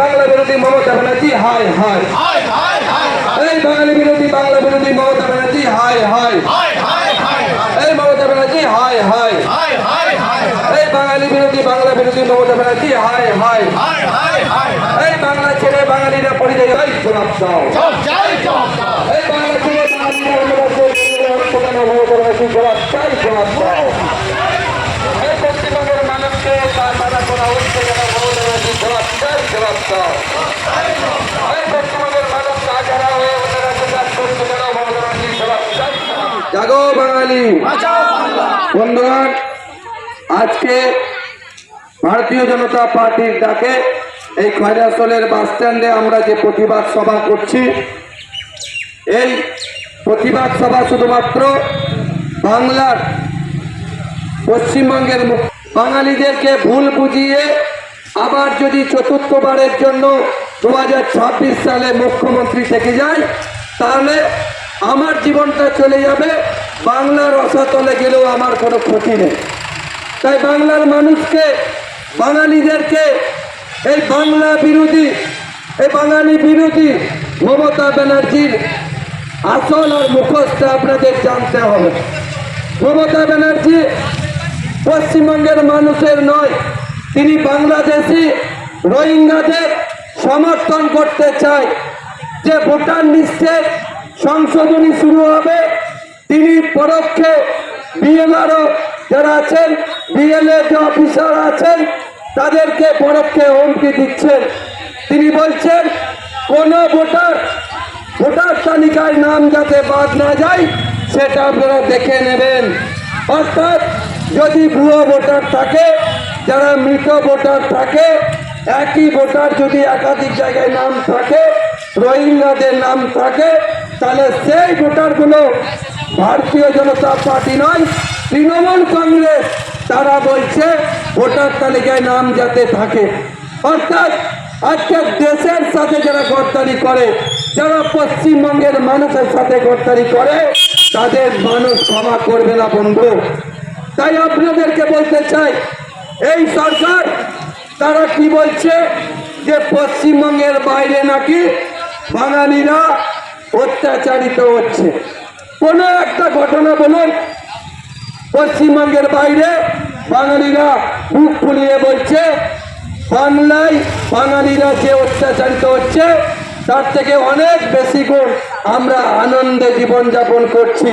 বাংলা বিরোধী মমতা ব্যানার্জি হায় হায়। হায় হায় হায় এই বাঙালি বিরোধী বাংলা বিরোধী মমতা ব্যানার্জি হায় হায়। হায় হায় হায়। এই মমতা ব্যানার্জি হায় হায়। এই বাঙালি বিরোধী বাংলা বিরোধী মমতা ব্যানার্জি হায় হায়। হায় হায় হায়। এই বাংলা ছেড়ে বাঙালিরা দাও। যাই জবাব দাও। এই বাংলা ছেড়ে বাঙালিরা চাই জবাব দাও এই পশ্চিমবঙ্গের মানুষকে তার মানা করা হচ্ছে যেন মমতা ব্যানার্জি জবাব চাই জবাব দাও এই পশ্চিমবঙ্গের মানুষ তাছাড়া হয়ে ওনারা প্রচার করছে যেন মমতা ব্যানার্জি জবাব চাই জাগো বাঙালি। বন্ধুগণ আজকে ভারতীয় জনতা পার্টির ডাকে এই খয়রাসলের বাস স্ট্যান্ডে আমরা যে প্রতিবাদ সভা করছি এই প্রতিবাদ সভা শুধুমাত্র বাংলার পশ্চিমবঙ্গের বাঙালিদেরকে ভুল বুঝিয়ে আবার যদি চতুর্থবারের জন্য দু হাজার ছাব্বিশ সালে মুখ্যমন্ত্রী থেকে যায়, তাহলে আমার জীবনটা চলে যাবে, বাংলার রসাতলে গেলেও আমার কোনো ক্ষতি নেই। তাই বাংলার মানুষকে, বাঙালিদেরকে, এই বাংলা বিরোধী, এই বাঙালি বিরোধী মমতা ব্যানার্জির আসল আর মুখোশটা আপনাদের জানতে হবে। মমতা ব্যানার্জি পশ্চিমবঙ্গের মানুষের নয় তিনি বাংলাদেশি রোহিঙ্গাদের সমর্থন করতে চায়। যে ভোটার লিস্টের সংশোধনী শুরু হবে, তিনি পরোক্ষে বিএলআরও যারা আছেন, বিএলএ যে অফিসার আছেন, তাদেরকে পরোক্ষে হুমকি দিচ্ছেন। তিনি বলছেন, কোনো ভোটার ভোটার তালিকায় নাম যাতে বাদ না যায়, সেটা আপনারা দেখে নেবেন। অর্থাৎ যদি ভুয়ো ভোটার থাকে, যারা মৃত ভোটার থাকে, একই ভোটার যদি একাধিক জায়গায় নাম থাকে, রোহিঙ্গাদের নাম থাকে, তাহলে সেই ভোটারগুলো ভারতীয় জনতা পার্টি নয়, তৃণমূল কংগ্রেস। তারা বলছে, ভোটার তালিকায় নাম যাতে থাকে। অর্থাৎ আজকে দেশের সাথে যারা গদ্দারি করে, যারা পশ্চিমবঙ্গের মানুষের সাথে গদ্দারি করে, তাদের মানুষ ক্ষমা করবে না বন্ধু। তাই আপনাদেরকে বলতে চাই, এই সরকার, তারা কি বলছে যে পশ্চিমবঙ্গের বাইরে নাকি বাঙালিরা অত্যাচারিত হচ্ছে? কোনো একটা ঘটনা বলুন, পশ্চিমবঙ্গের বাইরে বাঙালিরা বুক ফুলিয়ে বলছে, বাংলায় বাঙালিরা যে অত্যাচারিত হচ্ছে, তার থেকে অনেক বেশি গুণ আমরা আনন্দে জীবনযাপন করছি।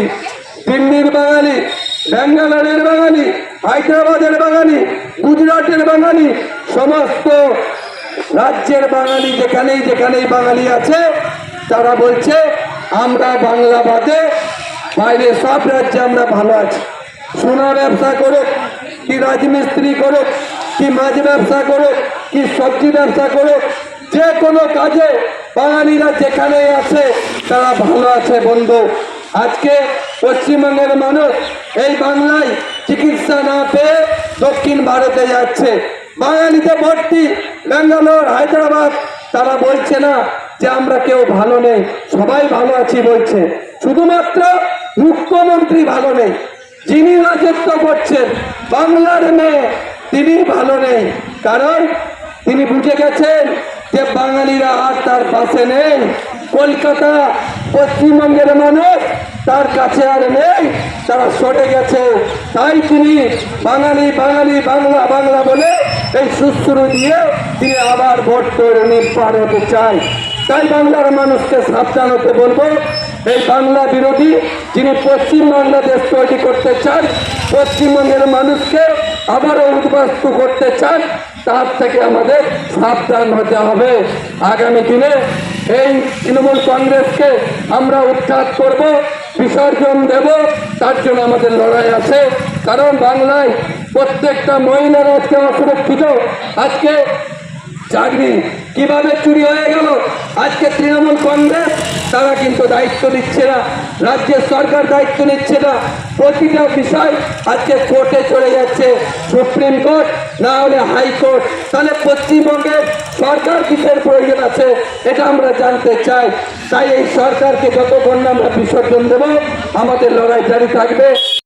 দিল্লির বাঙালি ব্যাঙ্গালোরের বাঙালি, হায়দ্রাবাদের বাঙালি, গুজরাটের বাঙালি, সমস্ত রাজ্যের বাঙালি যেখানেই যেখানেই বাঙালি আছে, তারা বলছে, আমরা বাংলা বাদে, বাইরে সব রাজ্যে আমরা ভালো আছি। সোনা ব্যবসা করুক, কি রাজমিস্ত্রি করুক, কি মাছ ব্যবসা করুক, কি সবজি ব্যবসা করুক, যে কোনো কাজে বাঙালিরা যেখানে আছে, তারা ভালো আছে, বন্ধু। আজকে পশ্চিমবঙ্গের মানুষ এই বাংলায় চিকিৎসা না পেয়ে দক্ষিণ ভারতে যাচ্ছে। বাঙালিতে ভর্তি, ব্যাঙ্গালোর, হায়দ্রাবাদ, তারা বলছে না যে আমরা কেউ ভালো নেই, সবাই ভালো আছি বলছে। শুধুমাত্র মুখ্যমন্ত্রী ভালো নেই, যিনি রাজত্ব করছেন, বাংলার মেয়ে, তিনি ভালো নেই। কারণ তিনি বুঝে গেছেন যে বাঙালিরা আর তার পাশে নেই। কলকাতা পশ্চিমবঙ্গের মানুষ তার কাছে আর নেই, তারা সরে গেছে। তাই তিনি বাঙালি বাঙালি, বাংলা বাংলা বলে এই সুশ্রু দিয়ে তিনি আবার ভোট করে নির্বাণ হতে চায় তাই বাংলার মানুষকে সাবধান হতে বলব, এই বাংলা বিরোধী যিনি পশ্চিম বাংলাদেশ তৈরি করতে চান পশ্চিমবঙ্গের মানুষকে আবারও উদ্বাস্ত করতে চান, তার থেকে আমাদের সাবধান হতে হবে। আগামী দিনে এই তৃণমূল কংগ্রেসকে আমরা উৎখাত করব। বিসর্জন দেব তার জন্য আমাদের লড়াই আছে। কারণ বাংলায় প্রত্যেকটা মহিলারা আজকে অসুরক্ষিত। আজকে চাকরি কীভাবে চুরি হয়ে গেল। আজকে তৃণমূল কংগ্রেস, তারা কিন্তু দায়িত্ব নিচ্ছে না। রাজ্যের সরকার দায়িত্ব নিচ্ছে না। প্রতিটা বিষয় আজকে কোর্টে চলে যাচ্ছে। সুপ্রিম কোর্ট, না হলে হাইকোর্ট। তাহলে পশ্চিমবঙ্গের সরকার কিসের প্রয়োজন আছে, এটা আমরা জানতে চাই। তাই এই সরকারকে যতক্ষণ আমরা বিসর্জন দেব, আমাদের লড়াই জারি থাকবে।